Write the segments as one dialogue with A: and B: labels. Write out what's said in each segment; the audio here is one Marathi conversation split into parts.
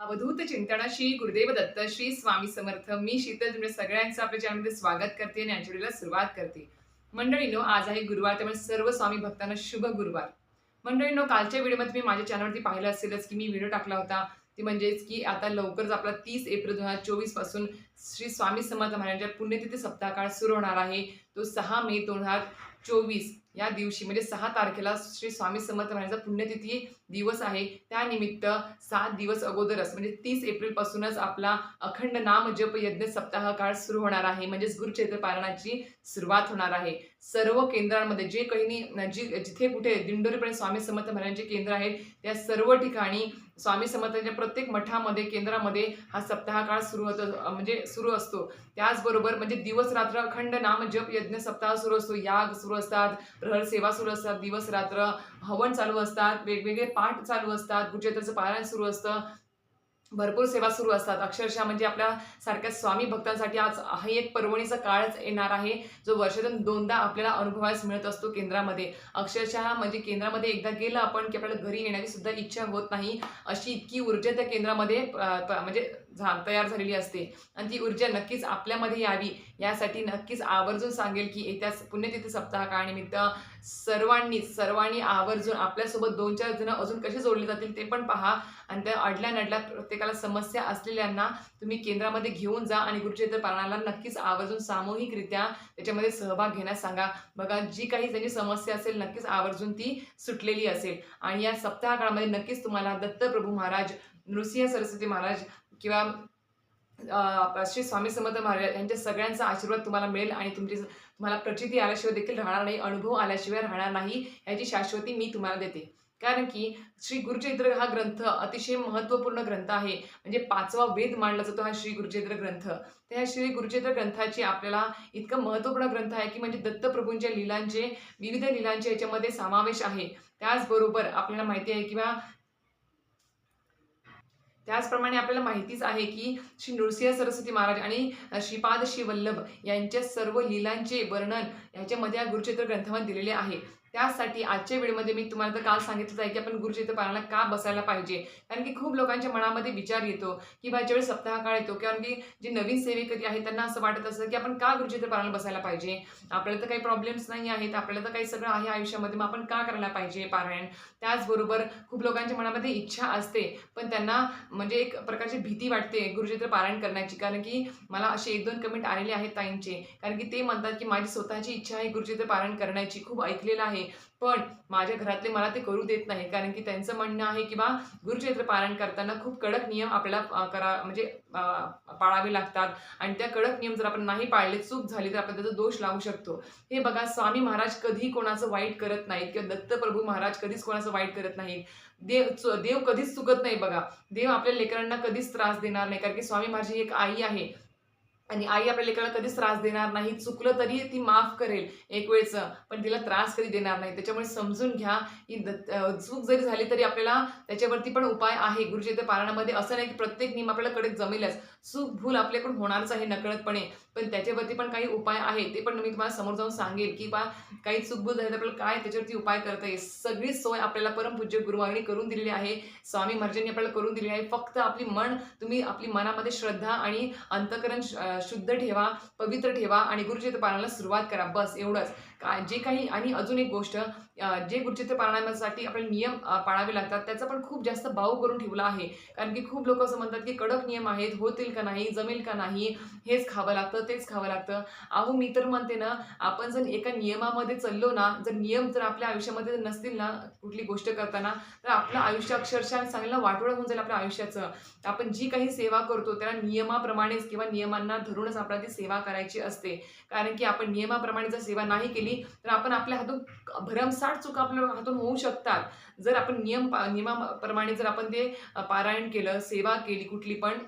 A: अवधूत चिंतना श्री गुरुदेव दत्त श्री स्वामी समर्थ मी शीतल तुमच्या सगळ्यांचं आपल्या चॅनलमध्ये स्वागत करते आणि आठवडीला सुरुवात करते. मंडळीनो आज आहे गुरुवार त्यामुळे सर्व स्वामी भक्तांना शुभ गुरुवार. मंडळीनो कालच्या व्हिडिओमध्ये तुम्ही माझ्या चॅनलवरती पाहिलं असेलच की मी व्हिडिओ टाकला होता. ती म्हणजेच की आता लवकरच आपला तीस एप्रिल दोन हजार चोवीसपासून श्री स्वामी समर्थ महाराजांच्या पुण्यतिथी सप्ताह काळ सुरू होणार आहे. तो सहा मे दोन हजार चोवीस. या दिवशी म्हणजे सहा तारखेला श्री स्वामी समर्थ महाराजांचा पुण्यतिथी दिवस आहे. त्यानिमित्त सात दिवस अगोदरच म्हणजे तीस एप्रिलपासूनच आपला अखंड नाम जप यज्ञ सप्ताह काळ सुरू होणार आहे. म्हणजेच गुरुचैत्र पारणाची सुरुवात होणार आहे. सर्व केंद्रांमध्ये जे काही जी जिथे कुठे दिंडोरीपर्यंत स्वामी समर्थ महाराजांचे केंद्र आहेत त्या सर्व ठिकाणी स्वामी समर्थांच्या प्रत्येक मठामध्ये केंद्रामध्ये हा सप्ताह काळ सुरू होतो म्हणजे सुरू असतो. त्याचबरोबर म्हणजे दिवस रात्र अखंड नाम जप यज्ञ सप्ताह सुरू असतो याग सुरू असतात प्रहर सेवा सुरू असतात दिवस रात्र हवन चालू असतात वेगवेगळे पाठ चालू असतात गुरुचैत्राचं पारायण सुरू असतं भरपूर सेवा सुरू असतात. अक्षरशः म्हणजे आपल्या सारख्या स्वामी भक्तांसाठी आज हा एक पर्वणीचा काळच येणार आहे जो वर्षातून दोनदा आपल्याला अनुभवायस मिळत असतो केंद्रामध्ये. अक्षरशः म्हणजे केंद्रामध्ये एकदा गेलं आपण की आपल्याला घरी येण्याची सुद्धा इच्छा होत नाही. अशी इतकी ऊर्जा त्या केंद्रामध्ये म्हणजे झा तयार झालेली असते. आणि ती ऊर्जा नक्कीच आपल्यामध्ये यावी. यासाठी नक्कीच आवर्जून सांगेल की येत्या पुण्यतिथी सप्ताहकाळानिमित्त सर्वांनी सर्वांनी आवर्जून आपल्यासोबत दोन चार जण अजून कसे जोडले जातील ते पण पहा. आणि त्या अडल्या नडल्या प्रत्येकाला समस्या असलेल्यांना तुम्ही केंद्रामध्ये घेऊन जा आणि गुरुचरित्र पालनाला नक्कीच आवर्जून सामूहिकरित्या त्याच्यामध्ये सहभाग घेण्यास सांगा. बघा जी काही त्यांची समस्या असेल नक्कीच आवर्जून ती सुटलेली असेल. आणि या सप्ताहकाळामध्ये नक्कीच तुम्हाला दत्तप्रभू महाराज नृसिंह सरस्वती महाराज किंवा श्री स्वामी समर्थ महाराज यांच्या सगळ्यांचा आशीर्वाद तुम्हाला मिळेल आणि तुमची तुम्हाला प्रचिती आल्याशिवाय देखील राहणार नाही अनुभव आल्याशिवाय राहणार नाही याची शाश्वती मी तुम्हाला देते. कारण की श्री गुरुचरित्र हा ग्रंथ अतिशय महत्त्वपूर्ण ग्रंथ आहे. म्हणजे पाचवा वेद मानला जातो हा श्री गुरुचरित्र ग्रंथ. त्या श्री गुरुचरित्र ग्रंथाची आपल्याला इतकं महत्त्वपूर्ण ग्रंथ आहे की म्हणजे दत्तप्रभूंच्या लीलांचे विविध लीलांचे याच्यामध्ये समावेश आहे. त्याचबरोबर आपल्याला माहिती आहे किंवा त्याचप्रमाणे आपल्याला माहितीच आहे की श्री नृसिंह सरस्वती महाराज आणि श्रीपाद श्री वल्लभ यांच्या सर्व लीलांचे वर्णन ह्याच्यामध्ये या गुरुचित्र ग्रंथामध्ये दिलेले आहे. त्यासाठी आजच्या वेळेमध्ये मी तुम्हाला तर काल सांगितलं आहे की आपण गुरुचरित्र पारायणाला का बसायला पाहिजे? कारण की खूप लोकांच्या मनामध्ये विचार येतो की ज्यावेळी सप्ताह काळ येतो कारण की जे नवीन सेवेकरी आहेत त्यांना असं वाटत असतं की आपण का गुरुचरित्र पारायणाला बसायला पाहिजे? आपल्याला तर काही प्रॉब्लेम्स नाही आहेत आपल्याला तर काही सगळं आहे आयुष्यामध्ये मग आपण का करायला पाहिजे पारायण? त्याचबरोबर खूप लोकांच्या मनामध्ये इच्छा असते पण त्यांना म्हणजे एक प्रकारची भीती वाटते गुरुचित्र पारायण करण्याची. कारण की मला असे एक दोन कमेंट आलेले आहेत ताईंचे. कारण की ते म्हणतात की माझी स्वतःची इच्छा आहे गुरुचित्र पारायण करण्याची खूप ऐकलेलं आहे. पण माझ्या घरातले मला ते करू देत नाही कारण की त्यांचं म्हणणं आहे की बा गुरुचरित्र पारायण करताना खूप कडक नियम आपल्याला करा म्हणजे पाळावे लागतात. आणि त्या कडक नियम जर आपण नाही पाळले चूक झाली तर आपण त्याचा दोष लावू शकतो. हे बघा स्वामी महाराज कधी कोणाचं वाईट करत नाहीत किंवा दत्तप्रभू महाराज कधीच कोणाचं वाईट करत नाहीत. देव देव कधीच चुकत नाही बघा. देव आपल्या लेकरांना कधीच त्रास देणार नाही. कारण की स्वामी माझी एक आई आहे. आणि आई आपल्या लेकराला कधीच त्रास देणार नाही. चुकलं तरी ती माफ करेल एक वेळचं पण तिला त्रास कधी देणार नाही. त्याच्यामुळे समजून घ्या की चूक जरी झाली तरी आपल्याला त्याच्यावरती पण उपाय आहे. गुरुचरित्र पारायणामध्ये असं नाही की प्रत्येक नियम आपल्याला कडे जमेलच. चूक भूल आपल्याकडून होणारच आहे नकळतपणे. पण त्याच्यावरती पण काही उपाय आहे ते पण मी तुम्हाला समोर जाऊन सांगेल की बा काही चूकभूल झाली तर आपल्याला काय त्याच्यावरती उपाय करता येईल. सगळी सोय आपल्याला परमपूज्य गुरुवाणी करून दिलेली आहे स्वामी महाराजांनी आपल्याला करून दिलेली आहे. फक्त आपली मन तुम्ही आपली मनामध्ये श्रद्धा आणि अंतकरण शुद्ध ठेवा पवित्र ठेवा आणि गुरुचित्र पारायणाला सुरुवात करा. बस एवढंच. का जे काही आणि अजून एक गोष्ट जे गुरुचित्र पारायणासाठी आपल्याला नियम पाळावे लागतात त्याचा पण खूप जास्त भाव करून ठेवला आहे. कारण की खूप लोक असं म्हणतात की कडक नियम आहेत होतील का नाही जमेल का नाही हेच खावं लागतं तेच खावं लागतं. अहो मी तर म्हणते ना आपण जर एका नियमामध्ये चाललो ना जर नियम जर आपल्या आयुष्यामध्ये जर नसतील ना कुठली गोष्ट करताना तर आपलं आयुष्य अक्षरशः चांगलं वाटोळं होऊन जाईल आपल्या आयुष्याचं. आपण जी काही सेवा करतो त्याला नियमाप्रमाणेच किंवा नियमांना धरूनच आपल्याला ती सेवा करायची असते. कारण की आपण नियमाप्रमाणे जर सेवा नाही केली तर आपण आपल्या हातून भरमसाठ चुका आपल्या हातून होऊ शकतात. जर आपण नियम पा नियमाप्रमाणे जर आपण ते पारायण केलं सेवा केली कुठली पण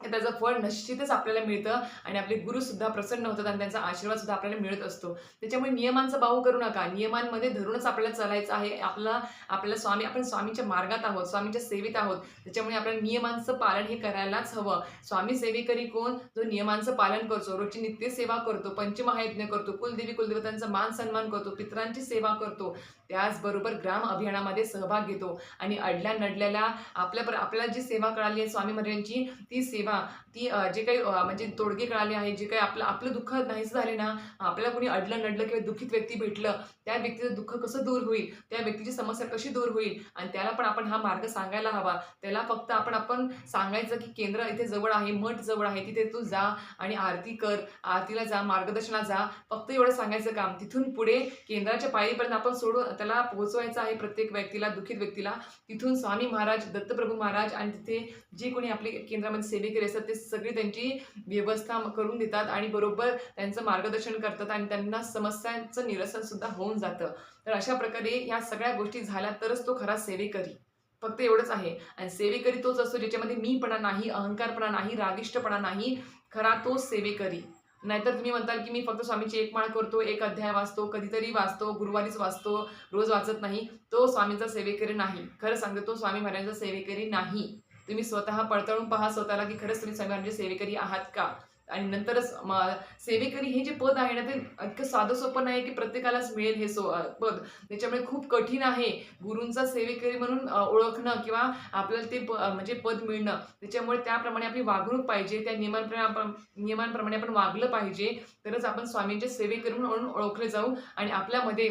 A: त्याचं फळ निश्चितच आपल्याला मिळतं आणि आपले गुरुसुद्धा प्रसन्न होतात आणि त्यांचा आशीर्वादसुद्धा आपल्याला मिळत असतो. त्याच्यामुळे नियमांचा बाहू करू नका. नियमांमध्ये धरूनच आपल्याला चालायचं आहे. आपला आपल्याला स्वामी आपण स्वामीच्या मार्गात आहोत स्वामीच्या सेवेत आहोत. त्याच्यामुळे आपल्याला नियमांचं पालन हे करायलाच हवं. स्वामी सेवेकरी कोण? जो नियमांचं पालन करतो. रोजची नित्य सेवा करतो. पंचमहायज्ञ करतो. कुलदेवी कुलदेवतांचा मान सन्मान करतो. पितरांची सेवा करतो. त्याचबरोबर ग्राम अभियानामध्ये सहभाग घेतो. आणि अडल्या नडल्याला आपल्या आपल्याला जी सेवा कळाली आहे स्वामी महाराजांची ती सेवा ती जे काही म्हणजे तोडगे कळाले आहे जे काही आपलं आपलं दुःख नाहीच झाले ना आपल्याला कोणी अडलं नडलं किंवा दुःखित व्यक्ती भेटलं त्या व्यक्तीचं दुःख कसं दूर होईल? त्या व्यक्तीची समस्या कशी दूर होईल? आणि त्याला पण आपण हा मार्ग सांगायला हवा. त्याला फक्त आपण आपण सांगायचं की केंद्र इथे जवळ आहे मठ जवळ आहे तिथे तू जा आणि आरती कर. आरतीला जा मार्गदर्शनाला जा. फक्त एवढं सांगायचं काम. तिथून पुढे केंद्राच्या पायरीपर्यंत आपण सोडून त्याला पोहोचवायचं आहे प्रत्येक व्यक्तीला दुःखित व्यक्तीला. तिथून स्वामी महाराज दत्तप्रभू महाराज आणि तिथे जे कोणी आपले केंद्रामध्ये सेवेकरी असतात ते सगळी त्यांची व्यवस्था करून देतात आणि बरोबर त्यांचं मार्गदर्शन करतात आणि त्यांना समस्यांचं निरसन सुद्धा होऊन जातं. तर अशा प्रकारे या सगळ्या गोष्टी झाल्या तरच तो खरा सेवेकरी. फक्त एवढंच आहे. आणि सेवेकरी तोच असतो ज्याच्यामध्ये मीपणा नाही अहंकारपणा नाही रागिष्टपणा नाही खरा तोच सेवेकरी. नाहीतर तुम्ही म्हणताल की मी फक्त स्वामीची एक माळ करतो एक अध्याय वाचतो कधीतरी वाचतो गुरुवारीच वाचतो रोज वाचत नाही. तो स्वामीचा सेवेकरी नाही. खरं सांगतो तो स्वामी महाराजांचा सेवेकरी नाही. तुम्ही स्वतः पडताळून पहा स्वतःला की खरंच तुम्ही सगळ्यांचे सेवेकरी आहात का? आणि नंतरच म सेवेकरी हे जे पद आहे ना ते इतकं साधं सोपं नाही की प्रत्येकालाच मिळेल हे सो पद. त्याच्यामुळे खूप कठीण आहे गुरूंचा सेवेकरी म्हणून ओळखणं किंवा आपल्याला ते प म्हणजे पद मिळणं. त्याच्यामुळे त्याप्रमाणे आपली वागणूक पाहिजे त्या नियमांप्रमाणे आपण नियमांप्रमाणे आपण वागलं पाहिजे. तरच आपण स्वामींचे सेवेकरी म्हणून ओळखले जाऊ आणि आपल्यामध्ये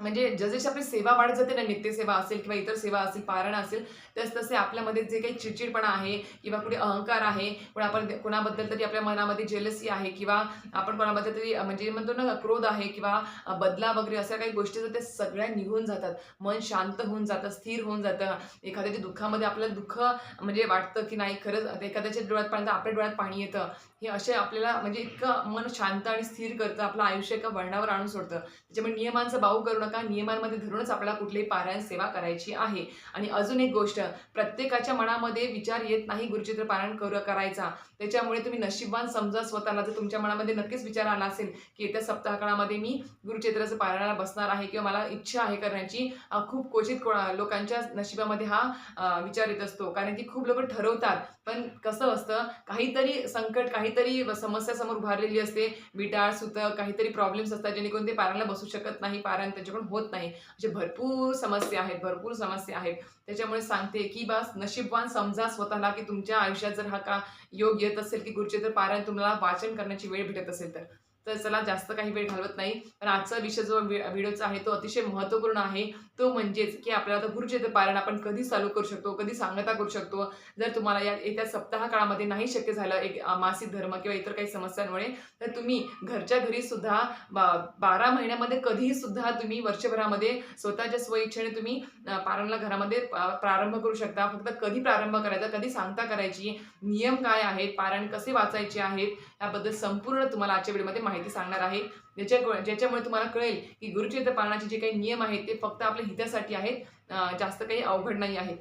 A: म्हणजे जसजशी आपली सेवा वाढत जाते ना नित्यसेवा असेल किंवा इतर सेवा असेल पारण असेल तस तसे आपल्यामध्ये जे काही चिडचिडपणा आहे किंवा कुठे अहंकार आहे कुणा आपण कोणाबद्दल तरी आपल्या मनामध्ये जेलसी आहे किंवा आपण कोणाबद्दल तरी म्हणजे म्हणतो ना क्रोध आहे किंवा बदला वगैरे अशा काही गोष्टी जर त्या सगळ्या निघून जातात. मन शांत होऊन जातं स्थिर होऊन जातं. एखाद्याच्या दुःखामध्ये आपल्याला दुःख म्हणजे वाटतं की नाही खरंच एखाद्याच्या डोळ्यात पाणी आपल्या डोळ्यात पाणी येतं. हे असे आपल्याला म्हणजे इतकं मन शांत आणि स्थिर करतं आपलं आयुष्य एका वळणावर आणून सोडतं. त्याच्यामुळे नियमांचा बाऊ करून नका. नियमांमध्ये धरूनच आपल्याला कुठलीही पारायण सेवा करायची आहे. आणि अजून एक गोष्ट प्रत्येकाच्या मनामध्ये विचार येत नाही गुरुचित्र पारायण कर करायचा. त्याच्यामुळे तुम्ही नशिबवान समजा स्वतःला जर तुमच्या मनामध्ये नक्कीच विचार आला असेल की येत्या सप्ताहकाळामध्ये मी गुरुचित्राचं पारायणाला बसणार आहे किंवा मला इच्छा आहे करण्याची खूप क्वचित कोणा लोकांच्या नशिबामध्ये हा विचार येत असतो. कारण की खूप लोक ठरवतात. पण कसं असतं काहीतरी संकट काहीतरी समस्या समोर उभारलेली असते. विटाळ सुतं काहीतरी प्रॉब्लेम्स असतात जेणेकरून ते पारायणाला बसू शकत नाही. पारायण त्यांच्याकडून होत नाही. असे भरपूर समस्या आहेत भरपूर समस्या आहेत. त्याच्यामुळे सांगते की बस नशीबवान समजा स्वतःला की तुमच्या आयुष्यात जर हा का योग येत असेल की गुरुचरित्र पारायण तुम्हाला वाचन करण्याची वेळ भेटत असेल तर. तर चला जास्त काही वेळ घालवत नाही. पण आजचा विषय जो व्हिडिओचा आहे तो अतिशय महत्त्वपूर्ण आहे. तो म्हणजेच की आपल्याला आता गुरुचरित्र पारायण आपण कधी चालू करू शकतो कधी सांगता करू शकतो. जर तुम्हाला या येत्या सप्ताह काळामध्ये नाही शक्य झालं एक मासिक धर्म किंवा इतर काही समस्यांमुळे तर तुम्ही घरच्या घरी सुद्धा बा- बारा महिन्यामध्ये कधीही सुद्धा तुम्ही वर्षभरामध्ये स्वतःच्या स्वइच्छेने तुम्ही अ, पारायणाला घरामध्ये प्रारंभ करू शकता. फक्त कधी प्रारंभ करायचा कधी सांगता करायची नियम काय आहेत पारायण कसे वाचायचे आहेत याबद्दल संपूर्ण तुम्हाला आजच्या व्हिडिओमध्ये माहिती सांगणार आहे. ज्याच्या ज्याच्यामुळे तुम्हाला कळेल की गुरुचरित्र पालनाचे जे काही नियम आहेत ते फक्त आपल्या हितासाठी आहेत जास्त काही अवघड नाही आहेत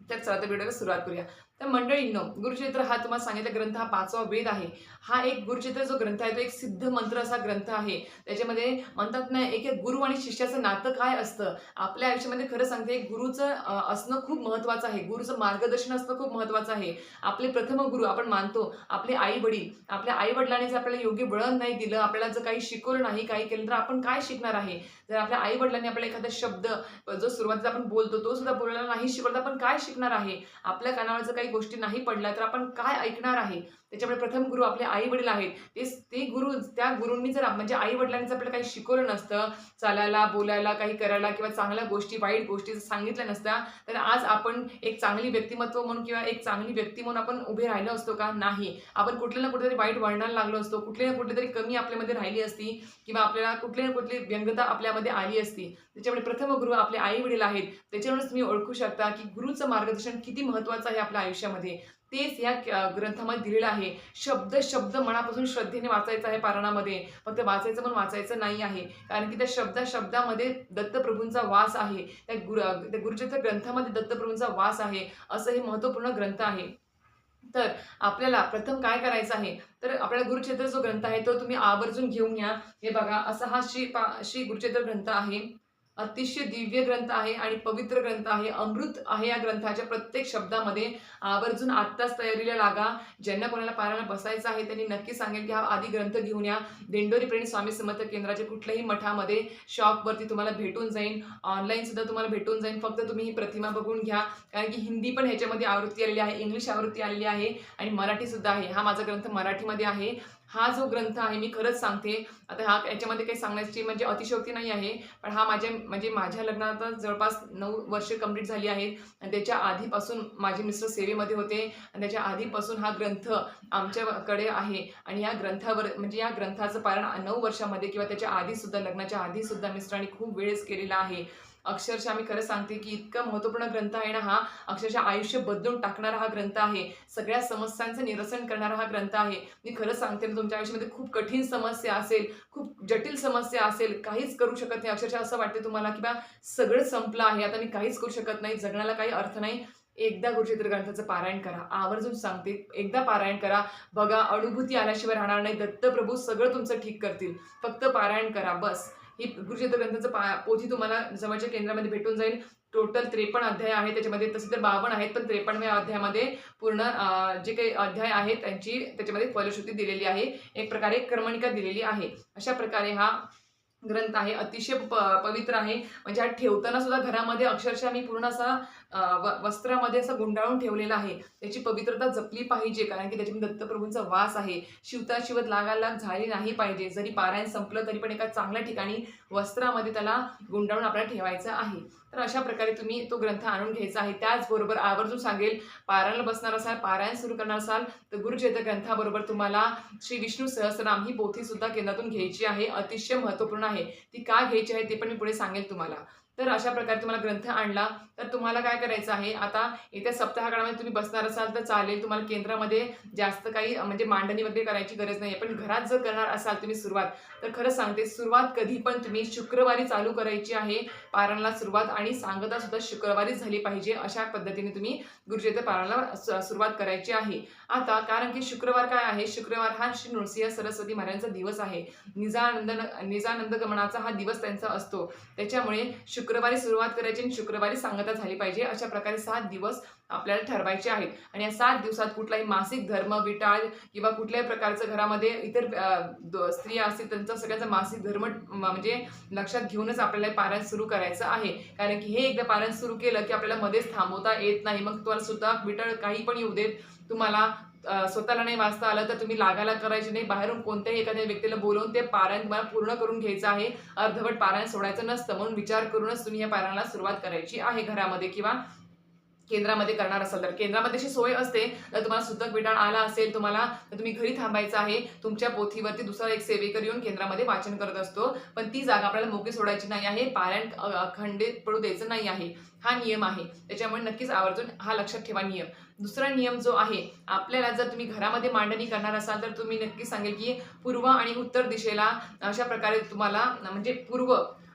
A: तर चला तर व्हिडिओला सुरुवात करूया. तर मंडळींनो गुरुचरित्र हा तुम्हाला सांगितला ग्रंथ हा पाचवा वेद आहे. हा एक गुरुचित्र जो ग्रंथ आहे तो एक सिद्ध मंत्र असा ग्रंथ आहे. त्याच्यामध्ये म्हणतात ना एक एक गुरु आणि शिष्याचं नातं काय असतं? आपल्या आयुष्यामध्ये खरं सांगते गुरुचं असणं खूप महत्त्वाचं आहे. गुरुचं मार्गदर्शन असणं खूप महत्त्वाचं आहे. आपले प्रथम गुरु आपण मानतो आपले आई वडील. आपल्या आई वडिलांनी जर आपल्याला योग्य वळण नाही दिलं आपल्याला जर काही शिकवलं नाही काही केलं तर आपण काय शिकणार आहे? जर आपल्या आई वडिलांनी आपल्याला एखादा शब्द जो सुरुवातीला आपण बोलतो तो सुद्धा बोलायला नाही शिकवला तर आपण काय शिकणार आहे? आपल्या कानावर जर काही गोष्टी नाही पडल्या तर आपण काय ऐकणार आहे? त्याच्यामुळे प्रथम गुरु आपले आई वडील आहेत. ते ते गुरु त्या गुरूंनी जर म्हणजे आई वडिलांनी जर आपल्याला काही शिकवलं नसतं चालायला बोलायला काही करायला किंवा चांगल्या गोष्टी वाईट गोष्टी जर सांगितल्या नसत्या तर आज आपण एक चांगली व्यक्तिमत्व म्हणून किंवा एक चांगली व्यक्ती म्हणून आपण उभे राहिलो असतो का? नाही. आपण कुठल्या ना कुठेतरी वाईट वळणाला लागलो असतो कुठली ना कुठेतरी कमी आपल्यामध्ये राहिली असती किंवा आपल्याला कुठली ना कुठली व्यंगता आपल्यामध्ये आली असती. त्याच्यामुळे प्रथम गुरु आपले आई वडील आहेत. त्याच्यावरूनच तुम्ही ओळखू शकता की गुरुचं मार्गदर्शन किती महत्त्वाचं आहे आपल्या आयुष्यामध्ये. तेच या क- ग्रंथामध्ये दिलेलं आहे. शब्द शब्द मनापासून श्रद्धेने वाचायचं आहे पारणामध्ये फक्त वाचायचं पण वाचायचं नाही आहे. कारण की त्या शब्दा शब्दामध्ये दत्तप्रभूंचा वास आहे. त्या गुरु त्या गुरुजीच्या ग्रंथामध्ये दत्तप्रभूंचा वास आहे. असं हे महत्त्वपूर्ण ग्रंथ आहे. तर आपल्याला प्रथम काय करायचं आहे? तर आपल्याला गुरुक्षेत्र जो ग्रंथ आहे तो तुम्ही आवर्जून घेऊन या. हे बघा असा हा श्री पा श्री गुरुक्षेत्र ग्रंथ आहे. अतिशय दिव्य ग्रंथ आहे आणि पवित्र ग्रंथ आहे अमृत आहे या ग्रंथाच्या प्रत्येक शब्दामध्ये. आवर्जून आत्ताच तयारीला लागा. ज्यांना कोणाला पारायला बसायचं आहे त्यांनी नक्की सांगेल की हा आधी ग्रंथ घेऊन या. दिंडोरी प्रेणी स्वामी समर्थ केंद्राच्या कुठल्याही मठामध्ये शॉपवरती तुम्हाला भेटून जाईल ऑनलाईन सुद्धा तुम्हाला भेटून जाईल फक्त तुम्ही ही प्रतिमा बघून घ्या. कारण की हिंदी पण ह्याच्यामध्ये आवृत्ती आलेली आहे इंग्लिश आवृत्ती आलेली आहे आणि मराठी सुद्धा आहे. हा माझा ग्रंथ मराठीमध्ये आहे. हा जो ग्रंथ आहे मी खरंच सांगते. आता हा याच्यामध्ये काही सांगण्याची म्हणजे अतिशयोक्ती नाही आहे पण हा माझ्या म्हणजे माझ्या लग्नात जवळपास नऊ वर्ष कंप्लीट झाली आहेत. आणि त्याच्या आधीपासून माझे मिस्टर सेवेमध्ये होते. आणि त्याच्या आधीपासून हा ग्रंथ आमच्याकडे आहे. आणि या ग्रंथावर म्हणजे या ग्रंथाचं पारण नऊ वर्षामध्ये किंवा त्याच्या आधीसुद्धा लग्नाच्या आधीसुद्धा मिस्टरांनी खूप वेळेस केलेला आहे. अक्षरशः मी खरं सांगते की इतका महत्त्वपूर्ण ग्रंथ आहे ना हा अक्षरशः आयुष्य बदलून टाकणारा हा ग्रंथ आहे. सगळ्या समस्यांचं निरसन करणारा हा ग्रंथ आहे. मी खरं सांगते ना तुमच्या आयुष्यामध्ये खूप कठीण समस्या असेल खूप जटिल समस्या असेल काहीच करू शकत नाही. अक्षरशः असं वाटते तुम्हाला की बा सगळं संपलं आहे. आता मी काहीच करू शकत नाही जगण्याला काही अर्थ नाही. एकदा गुरुचित्र ग्रंथाचं पारायण करा. आवर्जून सांगते एकदा पारायण करा. बघा अनुभूती आल्याशिवाय राहणार नाही. दत्तप्रभू सगळं तुमचं ठीक करतील. फक्त पारायण करा बस. ही गुरुचित्र ग्रंथाचं पा पोथी तुम्हाला जवळच्या केंद्रामध्ये भेटून जाईल. टोटल त्रेपन्न अध्याय आहे त्याच्यामध्ये तसे तर बावन्न आहेत पण त्रेपन्नव्या अध्यायामध्ये पूर्ण जे काही अध्याय आहेत त्यांची त्याच्यामध्ये फलश्रुती दिलेली आहे. एक प्रकारे क्रमणिका दिलेली आहे. अशा प्रकारे हा ग्रंथ आहे. अतिशय प पवित्र आहे. म्हणजे हा ठेवताना सुद्धा घरामध्ये अक्षरशः मी पूर्ण असा वस्त्रामध्ये असं गुंडाळून ठेवलेलं आहे. त्याची पवित्रता जपली पाहिजे कारण की त्याच्यामध्ये दत्तप्रभूंचा वास आहे. शिवता शिवत लागायला झाली नाही पाहिजे. जरी पारायण संपलं तरी पण एका चांगल्या ठिकाणी वस्त्रामध्ये त्याला गुंडाळून आपल्याला ठेवायचं आहे. तर अशा प्रकारे तुम्ही तो ग्रंथ आणून घ्यायचा आहे. त्याचबरोबर आवर्जून सांगेल पारायणाला बसणार असाल पारायण सुरू करणार असाल तर गुरुचेत ग्रंथाबरोबर तुम्हाला श्री विष्णू सहस्रनाम ही पोथी सुद्धा केंद्रातून घ्यायची आहे. अतिशय महत्त्वपूर्ण आहे. ती का घ्यायची आहे ते पण मी पुढे सांगेल तुम्हाला. तर अशा प्रकारे तुम्हाला ग्रंथ आणला. तर तुम्हाला काय करायचं आहे? आता येत्या सप्ताहकाळामध्ये तुम्ही बसणार असाल तर चालेल. तुम्हाला केंद्रामध्ये जास्त काही म्हणजे मांडणी वगैरे करायची गरज नाही पण घरात जर करणार असाल तुम्ही सुरुवात तर खरं सांगते सुरुवात कधी पण तुम्ही शुक्रवारी चालू करायची आहे. पारायणाला सुरुवात आणि सांगता सुद्धा शुक्रवारीच झाली पाहिजे. अशा पद्धतीने तुम्ही गुरुचरित्र पारायणाला सुरुवात करायची आहे. आता कारण की शुक्रवार काय आहे? शुक्रवार हा श्री नृसिंह सरस्वती महाराजांचा दिवस आहे. निजानंद निजानंद गमनाचा हा दिवस त्यांचा असतो. त्याच्यामुळे शुक्रवारी सुरुवात करायची आणि शुक्रवारी सांगता झाली पाहिजे. अशा प्रकारे सात दिवस आपल्याला ठरवायचे आहेत. आणि या सात दिवसात कुठलाही मासिक धर्म विटाळ किंवा कुठल्याही प्रकारचं घरामध्ये इतर स्त्रिया असतील त्यांचा सगळ्यांचा मासिक धर्म म्हणजे लक्षात घेऊनच आपल्याला हे पारायण सुरू करायचं आहे. कारण की हे एकदा पारायण सुरू केलं की आपल्याला मध्येच थांबवता येत नाही. मग तुम्हाला सुद्धा विटाळ काही पण येऊ देत. तुम्हाला स्वतःला नाही वाचता आलं तर तुम्ही लागायला करायचे नाही. बाहेरून कोणत्याही एखाद्या व्यक्तीला बोलवून ते पारायण तुम्हाला पूर्ण करून घ्यायचं आहे. अर्धवट पारायण सोडायचं नसतं. म्हणून विचार करूनच तुम्ही या पारायणाला सुरुवात करायची आहे घरामध्ये किंवा केंद्रामध्ये करणार असाल. तर केंद्रामध्ये अशी सोय असते. तर तुम्हाला सुतक विटाळ आला असेल तुम्हाला तर तुम्ही घरी थांबायचं आहे. तुमच्या पोथीवरती दुसरा एक सेवेकर येऊन केंद्रामध्ये वाचन करत असतो. पण ती जागा आपल्याला मोकळी सोडायची नाही आहे. पारायण खंडित अखंडित पडू द्यायचं नाही आहे. हा नियम आहे. त्याच्यामुळे नक्कीच आवर्जून हा लक्षात ठेवा नियम. दुसरा नियम जो आहे आपल्याला जर तुम्ही घरामध्ये मांडणी करणार असाल तर तुम्ही नक्की सांगेल की पूर्व आणि उत्तर दिशेला अशा प्रकारे तुम्हाला म्हणजे पूर्व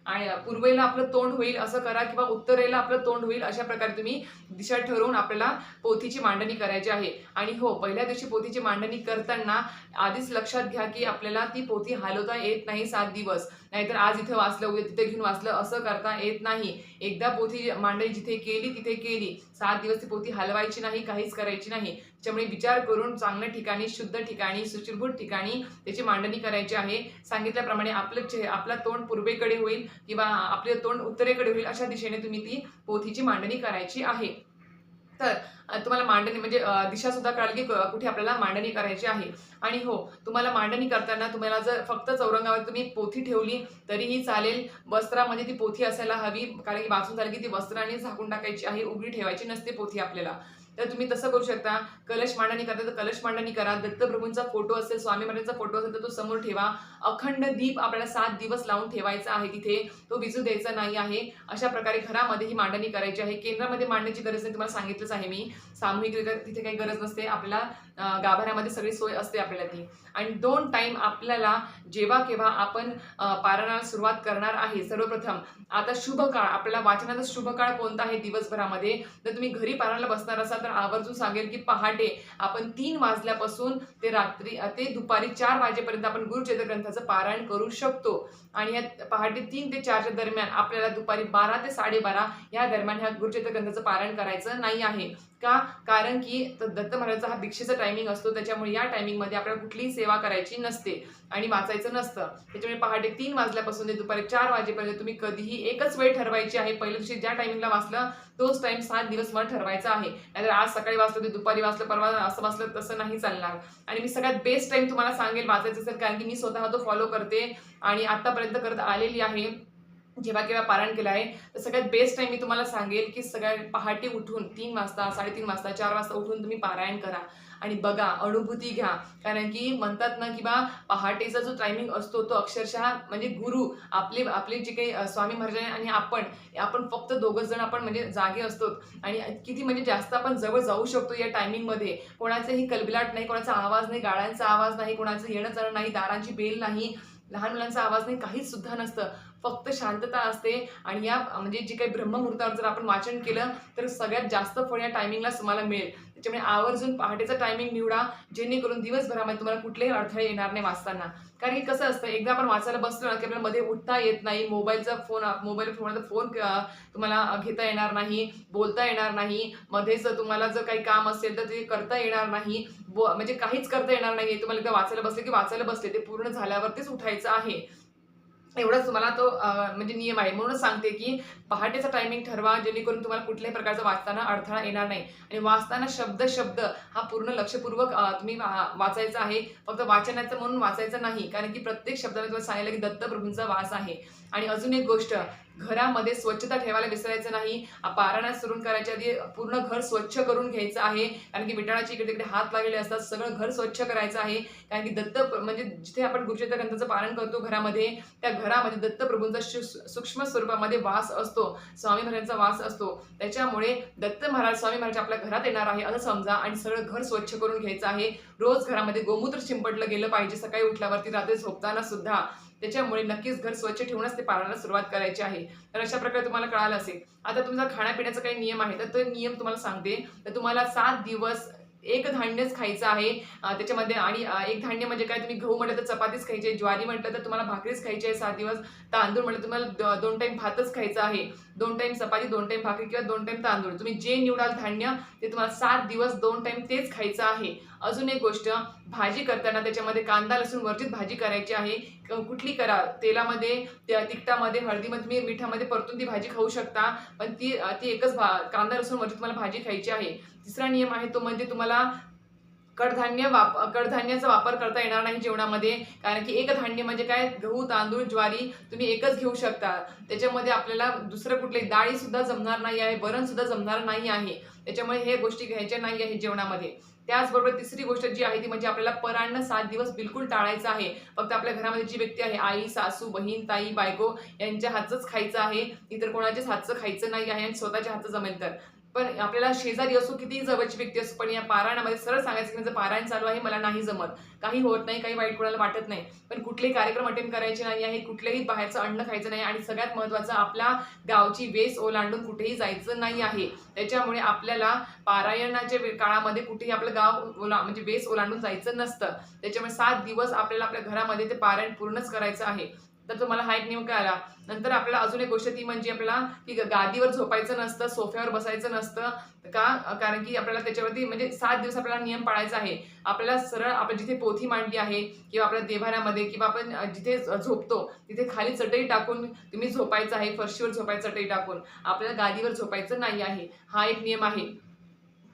A: आणि पूर्वेला आपलं तोंड होईल असं करा किंवा उत्तरेला आपलं तोंड होईल अशा प्रकारे तुम्ही दिशा ठरवून आपल्याला पोथीची मांडणी करायची आहे. आणि हो पहिल्या दिवशी पोथीची मांडणी करताना आधीच लक्षात घ्या की आपल्याला ती पोथी हलवता येत नाही सात दिवस. नाहीतर आज इथं वाचलं उद्या तिथे घेऊन वाचलं असं करता येत नाही. एकदा पोथी मांडणी जिथे केली तिथे केली. सात दिवस ती पोथी हलवायची नाही काहीच करायची नाही. त्याच्यामुळे विचार करून चांगल्या ठिकाणी शुद्ध ठिकाणी सुचिरभूत ठिकाणी त्याची मांडणी करायची आहे. सांगितल्याप्रमाणे आपलं चेह आपला तोंड पूर्वेकडे होईल किंवा आपले तोंड उत्तरेकडे होईल अशा दिशेने तुम्ही ती पोथीची मांडणी करायची आहे. तर तुम्हाला मांडणी म्हणजे दिशासुद्धा दिशा सुद्धा की कुठे आपल्याला मांडणी करायची आहे. आणि हो तुम्हाला मांडणी करताना तुम्हाला जर फक्त चौरंगावर तुम्ही पोथी ठेवली तरीही चालेल. वस्त्रामध्ये ती पोथी असायला हवी कारण की वाचून झाली की ती वस्त्राने झाकून टाकायची आहे उघडी ठेवायची नसते पोथी आपल्याला. तर तुम्ही तसं करू शकता. कलश मांडणी करता तर कलश मांडणी करा. दत्तप्रभूंचा फोटो असेल स्वामी महाराजांचा फोटो असेल तर तो समोर ठेवा. अखंड दीप आपल्याला सात दिवस लावून ठेवायचा आहे तिथे. तो विजू द्यायचा नाही आहे. अशा प्रकारे घरामध्ये ही मांडणी करायची आहे. केंद्रामध्ये मांडण्याची गरज नाही तुम्हाला सांगितलंच आहे मी. सामूहिकरित्या तिथे काही गरज नसते. आपल्याला गाभाऱ्यामध्ये सगळी सोय असते आपल्याला ती. आणि दोन टाईम आपल्याला जेव्हा केव्हा आपण पारणाला सुरुवात करणार आहे सर्वप्रथम आता शुभ काळ आपल्याला वाचनाचा शुभ काळ कोणता आहे दिवसभरामध्ये? जर तुम्ही घरी पारायणाला बसणार असाल तर आवर्जून सांगेल की पहाटे आपण तीन वाजल्यापासून ते रात्री ते दुपारी चार वाजेपर्यंत आपण गुरुचरित्र ग्रंथाचं पारायण करू शकतो. आणि या पहाटे तीन ते चारच्या दरम्यान आपल्याला दुपारी बारा ते साडेबारा या दरम्यान ह्या गुरुचरित्र ग्रंथाचं पारायण करायचं नाही आहे. का कारण की दत्त महाराजचा हा दीक्षेचा टायमिंग असतो. त्याच्यामुळे या टायमिंगमध्ये आपल्याला कुठलीही सेवा करायची नसते आणि वाचायचं नसतं. त्याच्यामुळे पहाटे तीन वाजल्यापासून ते दुपारी चार वाजेपर्यंत तुम्ही कधीही एकच वेळ ठरवायची आहे. पहिल्या दिवशी ज्या टायमिंगला वाचलं तोच टाईम सात दिवस मला ठरवायचा आहे. नाहीतर आज सकाळी वाचलं ते दुपारी वाचलं परवा असं वाचलं तसं नाही चालणार. आणि मी सगळ्यात बेस्ट टाईम तुम्हाला सांगेल वाचायचं असेल कारण की मी स्वतः तो फॉलो करते आणि आत्तापर्यंत करत आलेली आहे. जेव्हा केव्हा पारायण केलं आहे तर सगळ्यात बेस्ट टाइम मी तुम्हाला सांगेल की सगळ्या पहाटे उठून तीन वाजता साडेतीन वाजता चार वाजता उठून तुम्ही पारायण करा. आणि बघा अनुभूती घ्या. कारण की म्हणतात ना की बा पहाटेचा जो टायमिंग असतो तो अक्षरशः म्हणजे गुरु आपले आपले जे काही स्वामी महाराज आणि आपण आपण फक्त दोघं जण आपण म्हणजे जागे असतो. आणि किती म्हणजे जास्त आपण जवळ जाऊ शकतो या टायमिंगमध्ये कोणाचंही कलबिलाट नाही कोणाचा आवाज नाही गाड्यांचा आवाज नाही कोणाचं येणं जाणं नाही दारांची बेल नाही लहान मुलांचा आवाज नाही काहीच सुद्धा नसतं. फक्त शांतता असते. आणि या म्हणजे जे काही ब्रह्ममुहूर्तावर जर आपण वाचन केलं तर सगळ्यात जास्त फळ या टायमिंगला तुम्हाला मिळेल. त्याच्यामुळे आवर्जून पहाटेचा टायमिंग निवडा जेणेकरून दिवसभरामध्ये तुम्हाला कुठलेही अडथळे येणार नाही वाचताना. कारण की कसं असतं एकदा आपण वाचायला बसलो ना की आपल्याला मध्ये उठता येत नाही मोबाईलचा फोन मोबाईल फोनचा फोन तुम्हाला घेता येणार नाही बोलता येणार नाही मध्येच तुम्हाला जर काही काम असेल तर ते करता येणार नाही बो म्हणजे काहीच करता येणार नाही तुम्हाला एकदा वाचायला बसले की वाचायला बसले ते पूर्ण झाल्यावरतीच उठायचं आहे. एवढाच तुम्हाला तो म्हणजे नियम आहे. म्हणूनच सांगते की पहाटेचा टायमिंग ठरवा जेणेकरून तुम्हाला कुठल्याही प्रकारचा वाचताना अडथळा येणार नाही. आणि वाचताना शब्द शब्द हा पूर्ण लक्षपूर्वक तुम्ही वा- वाचायचा आहे. फक्त वाचनाचं म्हणून वाचायचं नाही. कारण की प्रत्येक शब्दाने तुम्हाला सांगितलं की दत्तप्रभूंचा वास आहे. आणि अजून एक गोष्ट घरामध्ये स्वच्छता ठेवायला विसरायचं नाही. पारायण सुरू करायच्या आधी पूर्ण घर स्वच्छ करून घ्यायचं आहे. कारण की विटाळाचे इकडे तिकडे हात लागलेले असतात. सगळं घर स्वच्छ करायचं आहे. कारण की दत्त म्हणजे जिथे आपण गुरुचरित्र ग्रंथाचं पारण करतो घरामध्ये त्या घरामध्ये दत्तप्रभूंचा सूक्ष्म स्वरूपामध्ये वास असतो. स्वामी महाराजांचा वास असतो. त्याच्यामुळे दत्त महाराज स्वामी महाराज आपल्या घरात येणार आहे असं समजा आणि सगळं घर स्वच्छ करून घ्यायचं आहे. रोज घरामध्ये गोमूत्र शिंपडलं गेलं पाहिजे सकाळी उठल्यावरती रात्री झोपताना सुद्धा. त्याच्यामुळे नक्कीच घर स्वच्छ ठेवूनच ते पाळायला सुरुवात करायची आहे. तर अशा प्रकारे तुम्हाला कळालं असेल. आता तुमचा खाण्यापिण्याचा काही नियम आहे तर तो नियम तुम्हाला सांगते. तर तुम्हाला सात दिवस एक धान्यच खायचं आहे त्याच्यामध्ये आणि एक धान्य म्हणजे काय? तुम्ही गहू म्हटलं तर चपातीच खायची आहे ज्वारी म्हटलं तर तुम्हाला भाकरीच खायची आहे सात दिवस. तांदूळ म्हटलं तुम्हाला दोन टाइम भातच खायचा आहे. दोन टाइम चपाती दोन टाईम भाकरी किंवा दोन टाईम तांदूळ. तुम्ही जे निवडाल धान्य ते तुम्हाला सात दिवस दोन टाईम तेच खायचं आहे. अजून एक गोष्ट भाजी करताना त्याच्यामध्ये कांदा लसूण वर्जित भाजी करायची आहे. कुठली करा तेलामध्ये त्या तिखटामध्ये हळदीमध्ये तुम्ही मिठामध्ये परतून ती भाजी खाऊ शकता. पण ती ती एकच भा कांदा लसूण वर्जित तुम्हाला भाजी खायची आहे. तिसरा नियम आहे तो म्हणजे तुम्हाला कडधान्य वाप कडधान्याचा वापर करता येणार नाही जेवणामध्ये. कारण की एक धान्य म्हणजे काय? गहू तांदूळ ज्वारी तुम्ही एकच घेऊ शकता. त्याच्यामध्ये आपल्याला दुसरं कुठले डाळी सुद्धा जमणार नाही आहे वरण सुद्धा जमणार नाही आहे. त्याच्यामुळे हे गोष्टी घ्यायच्या नाही आहे जेवणामध्ये. त्याचबरोबर तिसरी गोष्ट जी आहे ती म्हणजे आपल्याला परान्न सात दिवस बिलकुल टाळायचं आहे. फक्त आपल्या घरामध्ये जी व्यक्ती आहे आई सासू बहीण ताई बायको यांच्या हातचंच खायचं आहे. इतर कोणाच्याच हातचं खायचं नाही आहे आणि स्वतःच्या हातचं जमेल तर. पण आपल्याला शेजारी असो कितीही जवळची व्यक्ती असो पण या पारायणामध्ये सरळ सांगायचं की माझं पारायण चालू आहे मला नाही जमत. काही होत नाही काही वाईट कोणाला वाटत नाही. पण कुठलेही कार्यक्रम अटेंड करायचे नाही आहे कुठलेही बाहेरचं अन्न खायचं नाही आणि सगळ्यात महत्त्वाचं आपल्या गावची वेस ओलांडून कुठेही जायचं नाही आहे. त्याच्यामुळे आपल्याला पारायणाच्या वे- काळामध्ये कुठेही आपलं गाव ओला म्हणजे वेस ओलांडून जायचं नसतं. त्याच्यामुळे सात दिवस आपल्याला आपल्या घरामध्ये ते पारायण पूर्णच करायचं आहे. तर तुम्हाला हा एक नियम कळाला नंतर आपल्याला अजून एक गोष्ट ती म्हणजे आपल्याला की गादीवर झोपायचं नसतं सोफ्यावर बसायचं नसतं का? कारण की आपल्याला त्याच्यावरती म्हणजे सात दिवस आपल्याला नियम पाळायचा आहे. आपल्याला सरळ आपण जिथे पोथी मांडली आहे किंवा आपल्या देव्हाऱ्यामध्ये किंवा आपण जिथे झोपतो तिथे खाली चटई टाकून तुम्ही झोपायचं आहे फरशीवर झोपायचं चटई टाकून. आपल्याला गादीवर झोपायचं नाही आहे. हा एक नियम आहे.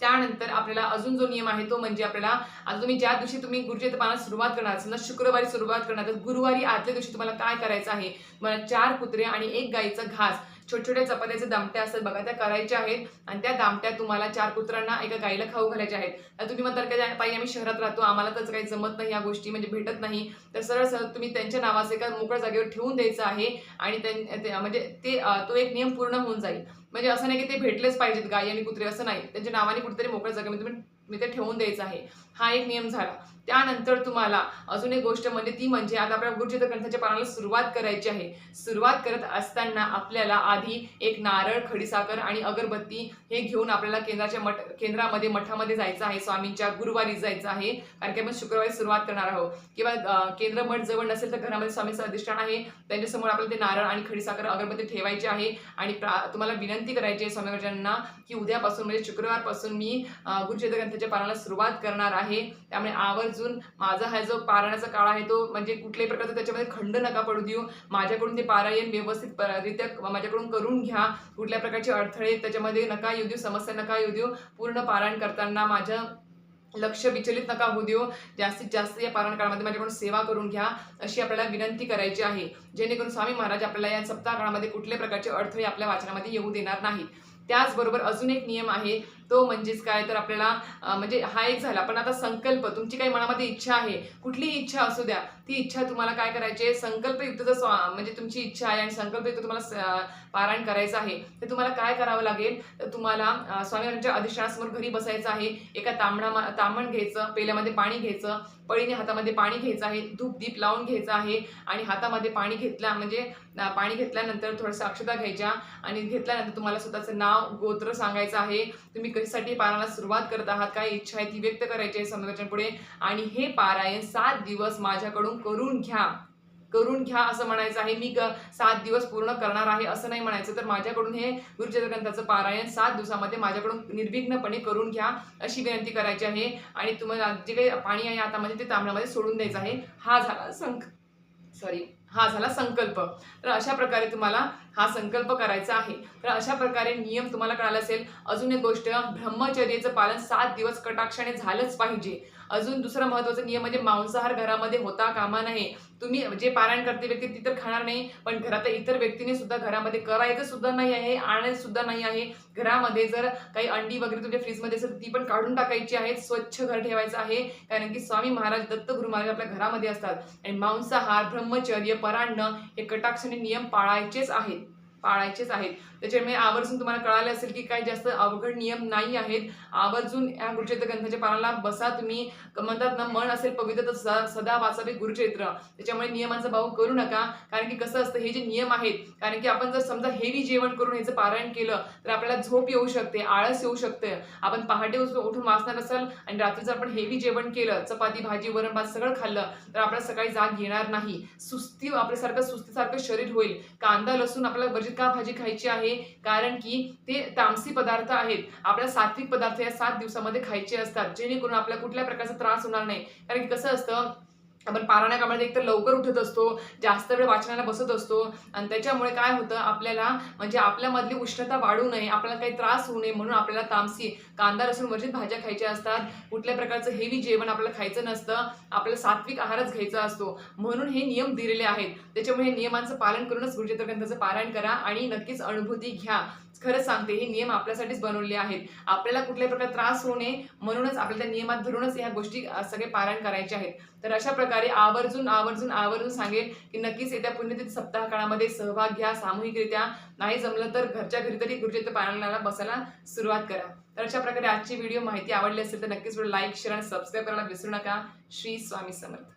A: त्यानंतर आपल्याला अजून जो नियम आहे तो म्हणजे आपल्याला आता तुम्ही ज्या दिवशी तुम्ही गुरुचरित्र पानात सुरुवात करणार समजा शुक्रवारी सुरुवात करणार तर गुरुवारी आदल्या दिवशी तुम्हाला काय करायचं आहे? तुम्हाला चार कुत्रे आणि एक गाईचा घास छोट्या छोट्या चपात्याचे दामट्या असतात बघा त्या करायच्या आहेत आणि त्या दामट्या तुम्हाला चार कुत्र्यांना एका गाईला खाऊ घालायच्या आहेत. तर तुम्ही म्हणतात का ताई आम्ही शहरात राहतो आम्हाला तर काही जमत नाही या गोष्टी म्हणजे भेटत नाही. तर सरळ सरळ तुम्ही त्यांच्या नावाचं एका मोकळ्या जागेवर ठेवून द्यायचं आहे आणि ते- म्हणजे ते तो एक नियम पूर्ण होऊन जाईल. म्हणजे असं नाही की ते भेटलेच पाहिजेत गाई आणि कुत्रे असं नाही. त्यांच्या नावाने कुठेतरी मोकळ्या जागेमध्ये म्हणजे तुम्ही मी ते ठेवून द्यायचं आहे. हा एक नियम झाला. त्यानंतर तुम्हाला अजून एक गोष्ट म्हणजे ती म्हणजे आता आपल्या गुरुचित्र ग्रंथाच्या पानाला सुरुवात करायची आहे. सुरुवात करत असताना आपल्याला आधी एक नारळ खडीसाकर आणि अगरबत्ती हे घेऊन आपल्याला केंद्राच्या मठ केंद्रामध्ये मठामध्ये जायचं आहे. स्वामींच्या गुरुवारी जायचं आहे. कारण की आपण शुक्रवारी सुरुवात करणार आहोत. किंवा केंद्र मठ जवळ नसेल तर घरामध्ये स्वामीचं अधिष्ठान आहे. त्यांच्यासमोर आपल्याला ते नारळ आणि खडीसाकर अगरबत्ती ठेवायची आहे. आणि प्रा- तुम्हाला विनंती करायची आहे स्वामी महाराजांना की उद्यापासून म्हणजे शुक्रवारपासून मी अं, ग्रंथाच्या पानाला सुरुवात करणार आहे. आहे. त्यामुळे आवर्जून माझा हा जो पारायणाचा काळ आहे तो म्हणजे कुठल्याही प्रकारचा त्याच्यामध्ये खंड नका पडू देऊ. माझ्याकडून ते पारायण व्यवस्थित रित्या माझ्याकडून करून घ्या. कुठल्या प्रकारचे अडथळे त्याच्यामध्ये नका येऊ देऊ समस्या नका येऊ देऊ. पूर्ण पारायण करताना माझं लक्ष विचलित नका होऊ देऊ. जास्तीत जास्त या पारायण काळामध्ये माझ्याकडून सेवा करून घ्या अशी आपल्याला विनंती करायची आहे. जेणेकरून स्वामी महाराज आपल्याला या सप्ताह काळामध्ये कुठल्या प्रकारचे अडथळे आपल्या वाचनामध्ये येऊ देणार नाहीत. त्याचबरोबर अजून एक नियम आहे तो म्हणजेच काय? तर आपल्याला म्हणजे हा एक झाला. पण आता संकल्प तुमची काही मनामध्ये इच्छा आहे कुठलीही इच्छा असू द्या ती इच्छा तुम्हाला काय करायची आहे? संकल्पयुक्त जर स्वा- म्हणजे तुमची इच्छा आहे आणि संकल्पयुक्त तुम्हाला स- पारायण करायचं आहे. तर तुम्हाला काय करावं लागेल? तर तुम्हाला स्वामीच्या स्वामींच्या अधिष्ठानासमोर घरी बसायचं आहे. एका तांबडा तांबण घ्यायचं पेल्यामध्ये पाणी घ्यायचं पळीने हातामध्ये पाणी घ्यायचं आहे धूप दीप लावून घ्यायचं आहे आणि हातामध्ये पाणी घेतल्या म्हणजे पाणी घेतल्यानंतर थोडंसं अक्षता घ्यायच्या आणि घेतल्यानंतर तुम्हाला स्वतःचं नाव गोत्र सांगायचं आहे. तुम्ही कशासाठी पारायणाला सुरुवात करत आहात? काय इच्छा आहे ती व्यक्त करायची आहे समोरच्या पुढे आणि हे पारायण सात दिवस माझ्याकडून करून घ्या. करून घ्या असं म्हणायचं आहे. मी ग- सात दिवस पूर्ण करणार आहे असं नाही म्हणायचं. तर माझ्याकडून हे गुरुचरित्र ग्रंथाचं पारायण सात दिवसामध्ये माझ्याकडून निर्विघ्नपणे करून घ्या अशी विनंती करायची आहे. आणि तुम्हाला जे काही पाणी आहे हातामध्ये म्हणजे ते तांबड्यामध्ये सोडून द्यायचं आहे. हा झाला संक सॉरी हा झाला संकल्प. तर अशा प्रकारे तुम्हाला हा संकल्प करायचा आहे. तर अशा प्रकारे नियम तुम्हाला कळाला असेल. अजून एक गोष्ट ब्रह्मचर्याचं पालन सात दिवस कटाक्षाने झालंच पाहिजे. अजून दुसरा महत्त्वाचा नियम म्हणजे मांसाहार घरामध्ये होता कामा नये. तुम्ही जे पारायण करते व्यक्ती ती तर खाणार नाही पण घरातल्या इतर व्यक्तीने सुद्धा घरामध्ये करायचं सुद्धा नाही आहे आणायचं सुद्धा नाही आहे. घरामध्ये जर काही अंडी वगैरे तुमच्या फ्रीजमध्ये असेल ती पण काढून टाकायची आहेत स्वच्छ घर ठेवायचं आहे. कारण की स्वामी महाराज दत्तगुरु महाराज आपल्या घरामध्ये असतात. आणि मांसाहार ब्रह्मचर्य पराण्ण हे कटाक्षाने नियम पाळायचेच आहेत. पाळायचेच आहेत. त्याच्यामुळे आवर्जून तुम्हाला कळालं असेल की काही जास्त अवघड नियम नाही आहेत. आवर्जून या गुरुचरित्र ग्रंथाच्या पानाला बसा तुम्ही. म्हणतात ना मन असेल पवित्र तर स- सदा वाचावे गुरुचरित्र. त्याच्यामुळे नियमांचा भाव करू नका. कारण की कसं असतं हे जे नियम आहेत कारण की आपण जर समजा हेवी जेवण करून ह्याचं पारायण केलं तर आपल्याला झोप येऊ शकते आळस येऊ शकते. आपण पहाटे उठून वाचणार असाल आणि रात्री जर आपण हेवी जेवण केलं चपाती भाजी वरण भात सगळं खाल्लं तर आपल्याला सकाळी जाग येणार नाही. सुस्ती आपल्यासारखं सुस्तीसारखं शरीर होईल. कांदा लसूण आपल्याला बरीच का भाजी खायची आहे कारण की ते तामसी पदार्थ आहेत. आपल्या सात्विक पदार्थ या सात दिवसामध्ये खायचे असतात जेणेकरून आपल्याला कुठल्या प्रकारचा त्रास होणार नाही. कारण की कसं असतं आपण पारायणा एक एकतर लवकर उठत असतो जास्त वेळ वाचनाला बसत असतो. आणि त्याच्यामुळे काय होतं आपल्याला म्हणजे आपल्यामधली उष्णता वाढू नये आपल्याला काही त्रास होऊ नये म्हणून आपल्याला तामसी कांदा लसूण वर्जित भाज्या खायच्या असतात. कुठल्या प्रकारचं हेवी जेवण आपल्याला खायचं नसतं. आपल्याला सात्विक आहारच घ्यायचा असतो. म्हणून हे नियम दिलेले आहेत. त्याच्यामुळे हे नियमांचं पालन करूनच गुरुचित्रग्रंथाचं पारायण करा आणि नक्कीच अनुभूती घ्या. खरंच सांगते हे नियम आपल्यासाठीच बनवले आहेत. आपल्याला कुठल्याही प्रकार त्रास होऊ नये म्हणूनच आपल्या त्या नियमात धरूनच ह्या गोष्टी सगळे पारायण करायचे आहेत. तर अशा प्रकारे आवर्जून आवर्जून आवर्जून सांगेल की नक्कीच येत्या पुण्यतिथी सप्ताह काळामध्ये सहभाग घ्या. सामूहिकरित्या नाही जमलं तर घरच्या घरी तरी गुरुचरित्र पारायणाला बसायला सुरुवात करा. तर अशा प्रकारे आजची व्हिडिओ माहिती आवडली असेल तर नक्कीच लाईक शेअर आणि सबस्क्राईब करायला विसरू नका. श्री स्वामी समर्थ.